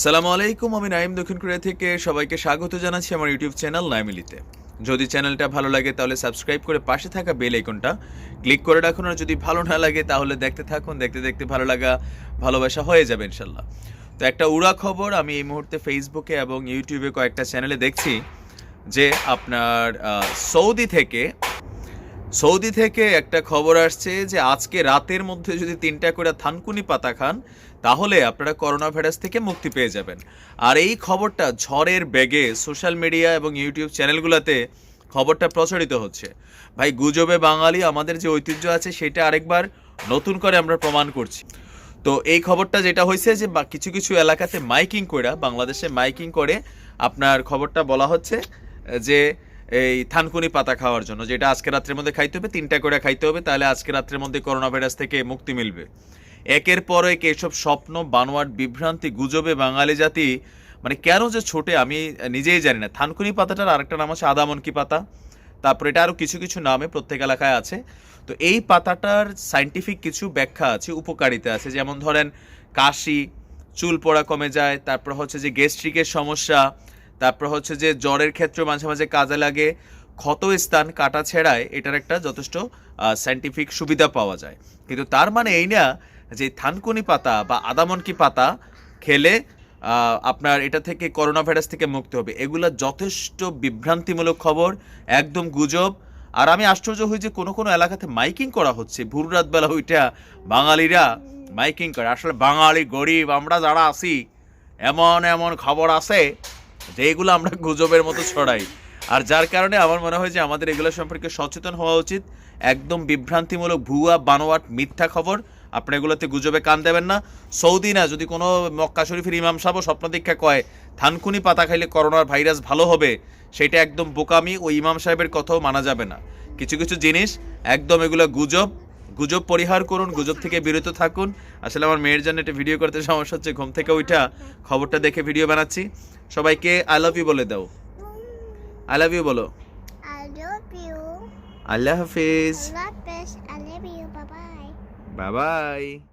সালামু আলাইকুম, আমি নাইম দক্ষিণ কোরিয়া থেকে সবাইকে স্বাগত জানাচ্ছি আমার ইউটিউব চ্যানেল নাইমিলিতে। যদি চ্যানেলটা ভালো লাগে তাহলে সাবস্ক্রাইব করে পাশে থাকা বেল আইকনটা ক্লিক করে রাখুন, আর যদি ভালো না লাগে তাহলে দেখতে থাকুন, দেখতে দেখতে ভালো লাগা, ভালোবাসা হয়ে যাবে ইনশাল্লাহ। তো একটা উড়া খবর, আমি এই মুহূর্তে ফেসবুকে এবং ইউটিউবে কয়েকটা চ্যানেলে দেখছি যে আপনার সৌদি থেকে সৌদি থেকে একটা খবর আসছে যে আজকে রাতের মধ্যে যদি তিনটা করে থানকুনি পাতা খান, তাহলে আপনারা করোনা ভাইরাস থেকে মুক্তি পেয়ে যাবেন। আর এই খবরটা ঝড়ের বেগে সোশ্যাল মিডিয়া এবং ইউটিউব চ্যানেলগুলোতে খবরটা প্রচারিত হচ্ছে। ভাই, গুজবে বাঙালি আমাদের যে ঐতিহ্য আছে, সেটা আরেকবার নতুন করে আমরা প্রমাণ করছি। তো এই খবরটা যেটা হয়েছে যে কিছু কিছু এলাকাতে মাইকিং করে বাংলাদেশে মাইকিং করে আপনার খবরটা বলা হচ্ছে যে এই থানকুনি পাতা খাওয়ার জন্য, যেটা আজকে রাত্রের মধ্যে খাইতে হবে, তিনটা করে খাইতে হবে, তাহলে আজকে রাত্রের মধ্যে করোনা ভাইরাস থেকে মুক্তি মিলবে। একের পর এক এসব স্বপ্ন, বানোয়াট, বিভ্রান্তি, গুজবে বাঙালি জাতি মানে কেন যে ছোটে আমি নিজেই জানি না। থানকুনি পাতাটার আরেকটা নাম আছে আদামনকি পাতা, তারপর এটা আরও কিছু কিছু নামে প্রত্যেক এলাকায় আছে। তো এই পাতাটার সাইন্টিফিক কিছু ব্যাখ্যা আছে, উপকারিতা আছে। যেমন ধরেন, কাশি, চুল পড়া কমে যায়, তারপর হচ্ছে যে গ্যাস্ট্রিকের সমস্যা তারপর হচ্ছে যে জ্বরের ক্ষেত্রে মাঝে মাঝে কাজে লাগে ক্ষত স্থান কাটা ছেড়ায় এটার একটা যথেষ্ট সাইন্টিফিক সুবিধা পাওয়া যায়। কিন্তু তার মানে এই না যে থানকুনি পাতা বা আদামনকি পাতা খেলে আপনার এটা থেকে করোনা ভাইরাস থেকে মুক্তি হবে। এগুলো যথেষ্ট বিভ্রান্তিমূলক খবর, একদম গুজব। আর আমি আশ্চর্য হই যে কোনো কোনো এলাকাতে মাইকিং করা হচ্ছে। ভোর রাতবেলা ওইটা বাঙালিরা মাইকিং করে। আসলে বাঙালি গরিব, আমরা যারা আছি, এমন এমন খবর আছে যে এগুলো আমরা গুজবের মতো ছড়াই। আর যার কারণে আমার মনে হয় যে আমাদের এগুলো সম্পর্কে সচেতন হওয়া উচিত। একদম বিভ্রান্তিমূলক ভুয়া, বানোয়াট, মিথ্যা খবর। আপনি এগুলোতে গুজবে কান দেবেন না। সৌদি না যদি কোনো মক্কা শরীফের ইমাম সাহেব স্বপ্ন দীক্ষা কয়, থানকুনি পাতা খাইলে করোনার ভাইরাস ভালো হবে, সেটা একদম বোকামি, ওই ইমাম সাহেবের কথাও মানা যাবে না। কিছু কিছু জিনিস, একদম এগুলো গুজব গুজব পরিহার করুন গুজব থেকে বিরত থাকুন। আসলে আমার মেয়ের জন্য একটা ভিডিও করতে সমস্যা হচ্ছে ঘুম থেকে ওইটা খবরটা দেখে ভিডিও বানাচ্ছি। সবাইকে আই লাভ ইউ বলে দাও। আই লাভ ইউ বলো। আল্লাহ হাফিজ। I